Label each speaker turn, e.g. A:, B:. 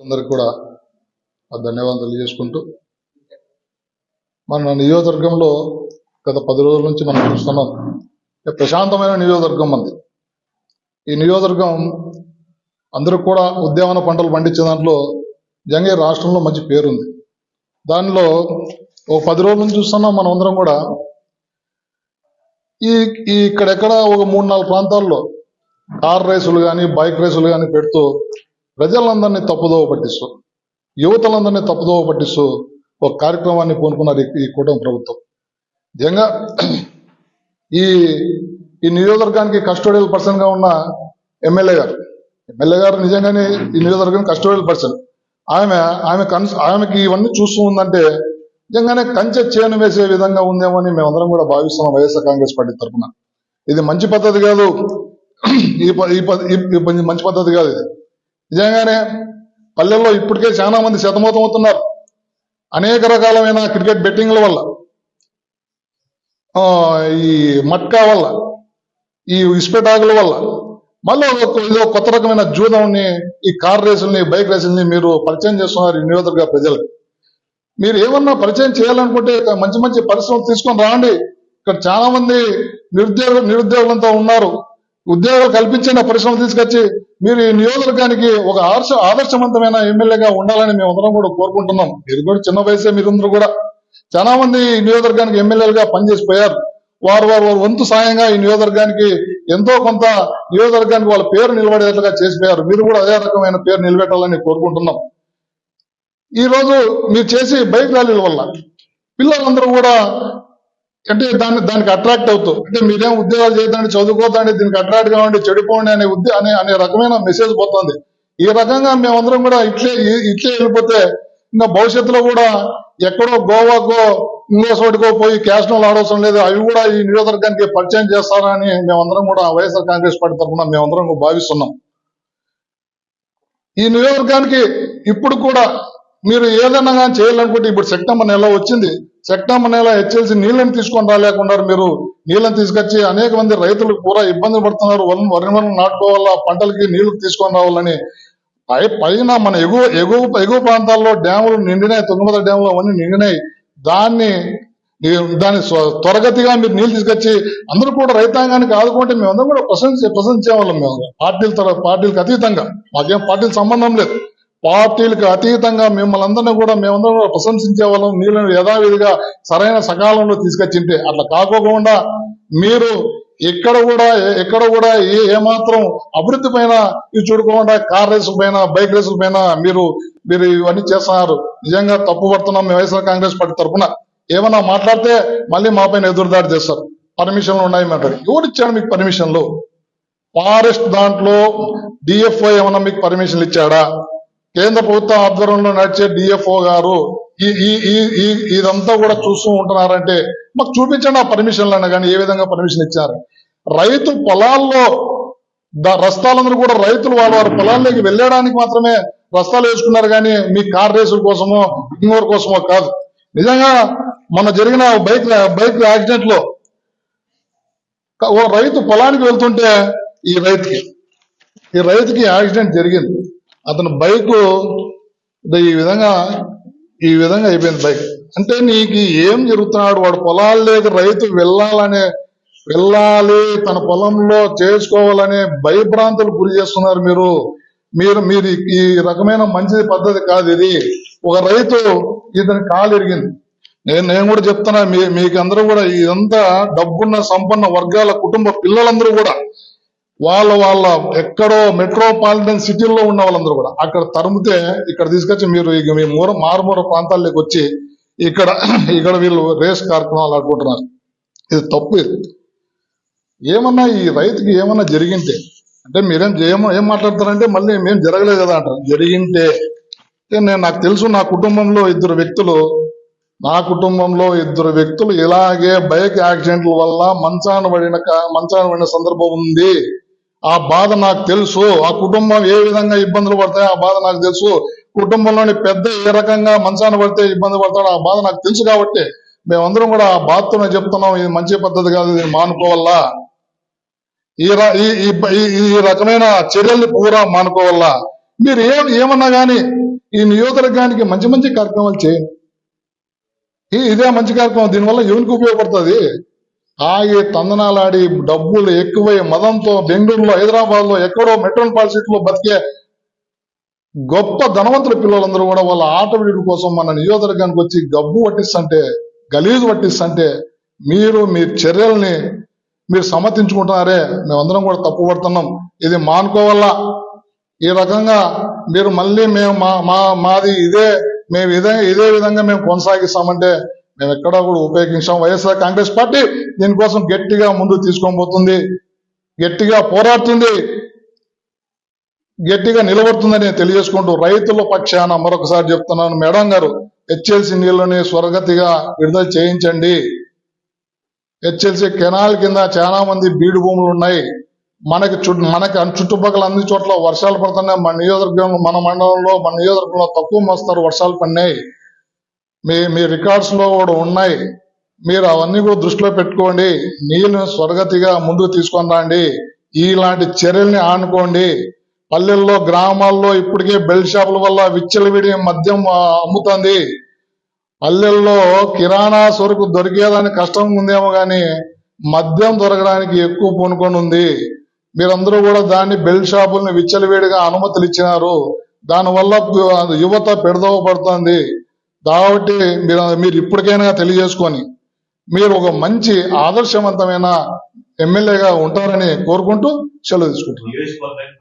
A: అందరికీ కూడా ధన్యవాదాలు తెలియజేసుకుంటూ మన నియోజకవర్గంలో గత పది రోజుల నుంచి మనం చూస్తున్నాం ప్రశాంతమైన నియోజకవర్గం మంది ఈ నియోజకవర్గం అందరూ కూడా ఉద్యానవన పంటలు పండించే దాంట్లో జంగే రాష్ట్రంలో మంచి పేరుంది. దానిలో ఓ పది రోజుల నుంచి చూస్తున్నాం మనం అందరం కూడా ఈ ఈ ఇక్కడెక్కడ ఒక మూడు నాలుగు ప్రాంతాల్లో కార్ రేసులు కానీ బైక్ రేసులు కానీ పెడుతూ ప్రజలందరినీ తప్పుదోవ పట్టిస్తూ యువతలందరినీ తప్పుదోవ పట్టిస్తూ ఒక కార్యక్రమాన్ని పూనుకున్నారు ఈ- కూటమి ప్రభుత్వం. నిజంగా ఈ ఈ నియోజకవర్గానికి కస్టోడియల్ పర్సన్గా ఉన్న ఎమ్మెల్యే గారు ఎమ్మెల్యే గారు నిజంగానే ఈ నియోజకవర్గానికి కస్టోడియల్ పర్సన్. ఆమె ఆమె కన్స్ ఆమెకి ఇవన్నీ చూస్తూ ఉందంటే నిజంగానే కంచె చేను వేసే విధంగా ఉందేమో అని మేమందరం కూడా భావిస్తున్నాం వైఎస్ఆర్ కాంగ్రెస్ పార్టీ తరఫున ఇది మంచి పద్ధతి కాదు. ఈ మంచి పద్ధతి కాదు ఇది. నిజంగానే పల్లెల్లో ఇప్పటికే చాలా మంది శతమతం అవుతున్నారు అనేక రకాలమైన క్రికెట్ బెట్టింగ్ల వల్ల ఆ, ఈ మట్కా వల్ల ఈ ఇస్పెటాకుల వల్ల మళ్ళీ ఒక ఇదో కొత్త రకమైన జూదంని ఈ కార్ రేసుల్ని బైక్ రేసుల్ని మీరు పరిచయం చేస్తున్నారు ఈ నియోజకవర్గ ప్రజలకు. మీరు ఏమన్నా పరిచయం చేయాలనుకుంటే మంచి మంచి పరిశ్రమలు తీసుకొని రాండి. ఇక్కడ చాలా మంది నిరుద్యోగ నిరుద్యోగులంతా ఉన్నారు. ఉద్యోగాలు కల్పించిన పరిశ్రమ తీసుకొచ్చి మీరు ఈ నియోజకవర్గానికి ఒక ఆదర్శ ఆదర్శవంతమైన ఎమ్మెల్యేగా ఉండాలని మేము అందరం కూడా కోరుకుంటున్నాం. మీరు కూడా చిన్న వయసే మీరందరూ కూడా. చాలా మంది ఈ నియోజకవర్గానికి ఎమ్మెల్యేలుగా పనిచేసిపోయారు. వారు వారు వారు వంతు సాయంగా ఈ నియోజకవర్గానికి ఎంతో కొంత నియోజకవర్గానికి వాళ్ళ పేరు నిలబడేట్లుగా చేసిపోయారు. మీరు కూడా అదే రకమైన పేరు నిలబెట్టాలని కోరుకుంటున్నాం. ఈ రోజు మీరు చేసే బైక్ ర్యాలీల వల్ల పిల్లలందరూ కూడా అంటే దాన్ని దానికి అట్రాక్ట్ అవుతూ అంటే మీరేం ఉద్యోగాలు చేయదండి చదువుకోదండి దీనికి అట్రాక్ట్ కావండి చెడిపోండి అనే ఉద్దే అనే అనే రకమైన మెసేజ్ పోతుంది. ఈ రకంగా మేమందరం కూడా ఇట్లే ఇట్లే వెళ్ళిపోతే ఇంకా భవిష్యత్తులో కూడా ఎక్కడో గోవాకో ఇంకో చోటుకో పోయి క్యాష్నోలు ఆడవసరం లేదు. అవి కూడా ఈ నియోజకవర్గానికి పరిచయం చేస్తారని మేమందరం కూడా వైఎస్ఆర్ కాంగ్రెస్ పార్టీ తరఫున మేమందరం భావిస్తున్నాం. ఈ నియోజకవర్గానికి ఇప్పుడు కూడా మీరు ఏదైనా కానీ చేయాలనుకుంటే ఇప్పుడు సెప్టెంబర్ నెల వచ్చింది? సెప్టెంబర్ నెల హెచ్ఎల్సి నీళ్ళని తీసుకొని రాలేకుండా మీరు. నీళ్ళని తీసుకొచ్చి అనేక మంది రైతులు కూడా ఇబ్బందులు పడుతున్నారు. వరి వరి నాటుకోవాలా? పంటలకి నీళ్ళు తీసుకొని రావాలని. పై పైన మన ఎగువ ఎగువ ఎగువ ప్రాంతాల్లో డ్యాములు నిండినాయి. తుంగభద్ర డ్యాములు అవన్నీ నిండినాయి. దాన్ని దాన్ని త్వరగతిగా మీరు నీళ్ళు తీసుకొచ్చి అందరూ కూడా రైతాంగానికి ఆదుకుంటే మేమందరం కూడా ప్రశంస ప్రశంసించేవాళ్ళం మేము. పార్టీల పార్టీలకు అతీతంగా. మాకేం పార్టీలకు సంబంధం లేదు. పార్టీలకు అతీతంగా మిమ్మల్ని అందరినీ కూడా మేమందరం కూడా ప్రశంసించే వాళ్ళం. నీళ్ళను యథావిధిగా సరైన సకాలంలో తీసుకొచ్చింటే అట్లా కాకోకుండా మీరు ఎక్కడ కూడా ఎక్కడ కూడా ఏ ఏమాత్రం అభివృద్ధి పైన చూడకుండా కార్ రేసుల పైన బైక్ రేసుల పైన మీరు మీరు ఇవన్నీ చేస్తున్నారు. నిజంగా తప్పు పడుతున్నాం. మేము వైఎస్ఆర్ కాంగ్రెస్ పార్టీ తరఫున ఏమన్నా మాట్లాడితే మళ్ళీ మా పైన ఎదురుదాడి చేస్తారు. పర్మిషన్లు ఉన్నాయి మాట్లాడి ఎవరు ఇచ్చాడు మీకు పర్మిషన్లు? ఫారెస్ట్ దాంట్లో డిఎఫ్ఓ ఏమన్నా మీకు పర్మిషన్లు ఇచ్చాడా? కేంద్ర ప్రభుత్వం ఆధ్వర్యంలో నడిచే డిఎఫ్ఓ గారు ఈ ఈ ఇదంతా కూడా చూస్తూ ఉంటున్నారంటే మాకు చూపించండి ఆ పర్మిషన్లు కానీ ఏ విధంగా పర్మిషన్ ఇచ్చారు. రైతు పొలాల్లో రస్తాలందరూ కూడా రైతులు వాళ్ళ వారి పొలాల్లోకి వెళ్ళడానికి మాత్రమే రస్తాలు వేసుకున్నారు కానీ మీ కార్ రేసుల కోసమో ఇంకోరి కోసమో కాదు. నిజంగా మన జరిగిన బైక్ బైక్ యాక్సిడెంట్లో ఓ రైతు పొలానికి వెళ్తుంటే ఈ రైతుకి ఈ రైతుకి యాక్సిడెంట్ జరిగింది. అతను బైక్ ఈ విధంగా ఈ విధంగా అయిపోయింది బైక్. అంటే నీకు ఏం జరుగుతున్నాడు? వాడు పొలాల్లోకి రైతు వెళ్ళాలనే వెళ్ళాలి తన పొలంలో చేసుకోవాలనే భయభ్రాంతులు గురి చేస్తున్నారు మీరు. మీరు మీరు ఈ రకమైన మంచి పద్ధతి కాదు ఇది. ఒక రైతు ఇతని కాలు ఎరిగింది నేను నేను కూడా చెప్తున్నా మీ మీకు అందరూ కూడా ఇదంతా డబ్బున్న సంపన్న వర్గాల కుటుంబ పిల్లలందరూ కూడా వాళ్ళ వాళ్ళ ఎక్కడో మెట్రోపాలిటన్ సిటీల్లో ఉన్న వాళ్ళందరూ కూడా. అక్కడ తరిమితే ఇక్కడ తీసుకొచ్చి మీరు ఇక మీ మూర మారుమూర ప్రాంతాల్లోకి వచ్చి ఇక్కడ ఇక్కడ వీళ్ళు రేస్ కార్యక్రమాలు ఆడుకుంటున్నారు. ఇది తప్పు ఇది. ఏమన్నా ఈ రైతుకి ఏమన్నా జరిగింటే అంటే మీరేం ఏమో ఏం మాట్లాడతారంటే మళ్ళీ మేము జరగలేదు కదా అంటారు. జరిగింటే నేను నాకు తెలుసు నా కుటుంబంలో ఇద్దరు వ్యక్తులు నా కుటుంబంలో ఇద్దరు వ్యక్తులు ఇలాగే బైక్ యాక్సిడెంట్ల వల్ల మంచాన పడిన మంచాన పడిన సందర్భం ఉంది. ఆ బాధ నాకు తెలుసు. ఆ కుటుంబం ఏ విధంగా ఇబ్బందులు పడతాయో ఆ బాధ నాకు తెలుసు. కుటుంబంలోని పెద్ద ఏ రకంగా మంచాన పడితే ఇబ్బంది పడతాడో ఆ బాధ నాకు తెలుసు కాబట్టి మేమందరం కూడా ఆ బాధతోనే చెప్తున్నాం. ఇది మంచి పద్ధతి కాదు ఇది మానుకోవాలా ఈ ర- ఈ ఈ- రకమైన చర్యల్ని పూరా మానుకోవాలా మీరు ఏ ఏమన్నా కానీ ఈ నియోజకవర్గానికి మంచి మంచి కార్యక్రమాలు చేయండి. ఈ- ఇదే మంచి కార్యక్రమం. దీనివల్ల ఎవరికి ఉపయోగపడుతుంది? ఆగి తందనాలాడి డబ్బులు ఎక్కువై మదంతో బెంగళూరులో హైదరాబాద్లో ఎక్కడో మెట్రోపాల్ సిటీలో బతికే గొప్ప ధనవంతుల పిల్లలందరూ కూడా వాళ్ళ ఆట వీడి కోసం మన నియోజకవర్గానికి వచ్చి గబ్బు పట్టిస్తుంటే గలీజు పట్టిస్తుంటే మీరు మీ చర్యల్ని మీరు సమర్థించుకుంటున్నారే. మేమందరం కూడా తప్పు పడుతున్నాం. ఇది మానుకోవాలా ఈ రకంగా మీరు మళ్ళీ మేము మా మా మాది ఇదే మేము ఇదే ఇదే విధంగా మేము కొనసాగిస్తామంటే మేము ఎక్కడా కూడా ఉపయోగించాం వైఎస్ఆర్ కాంగ్రెస్ పార్టీ దీనికోసం గట్టిగా ముందు తీసుకొని పోతుంది. గట్టిగా పోరాడుతుంది. గట్టిగా నిలబడుతుందని తెలియజేసుకుంటూ రైతుల పక్షాన మరొకసారి చెప్తున్నాను. మేడం గారు హెచ్ఎల్సి నీళ్ళని స్వరగతిగా విడుదల చేయించండి. హెచ్ఎల్సి కెనాల్ కింద చాలా మంది బీడు భూములు ఉన్నాయి. మనకి చుట్టూ మనకి చుట్టుపక్కల అన్ని చోట్ల వర్షాలు పడుతున్నాయి. మన నియోజకవర్గంలో మన మండలంలో మన నియోజకవర్గంలో తక్కువ మోస్తారు వర్షాలు పడినాయి. మీ మీ రికార్డ్స్లో కూడా ఉన్నాయి. మీరు అవన్నీ కూడా దృష్టిలో పెట్టుకోండి. నీళ్ళను స్వర్గతిగా ముందుకు తీసుకొని రండి. ఇలాంటి చర్యల్ని ఆనుకోండి. పల్లెల్లో గ్రామాల్లో ఇప్పటికే బెల్ట్ షాపుల వల్ల విచ్చలవిడి మద్యం అమ్ముతుంది. పల్లెల్లో కిరాణా సరుకు దొరికేదానికి కష్టం ఉందేమో కానీ మద్యం దొరకడానికి ఎక్కువ పూనుకొని ఉంది. మీరందరూ కూడా దాన్ని బెల్ట్ షాపుల్ని విచ్చలవిడిగా అనుమతులు ఇచ్చినారు. దానివల్ల యువత పెడదవ పడుతుంది. కాబట్టి మీరు మీరు ఇప్పటికైనా తెలియజేసుకొని మీరు ఒక మంచి ఆదర్శవంతమైన ఎమ్మెల్యేగా ఉంటారని కోరుకుంటూ సెలవు తీసుకుంటున్నాను.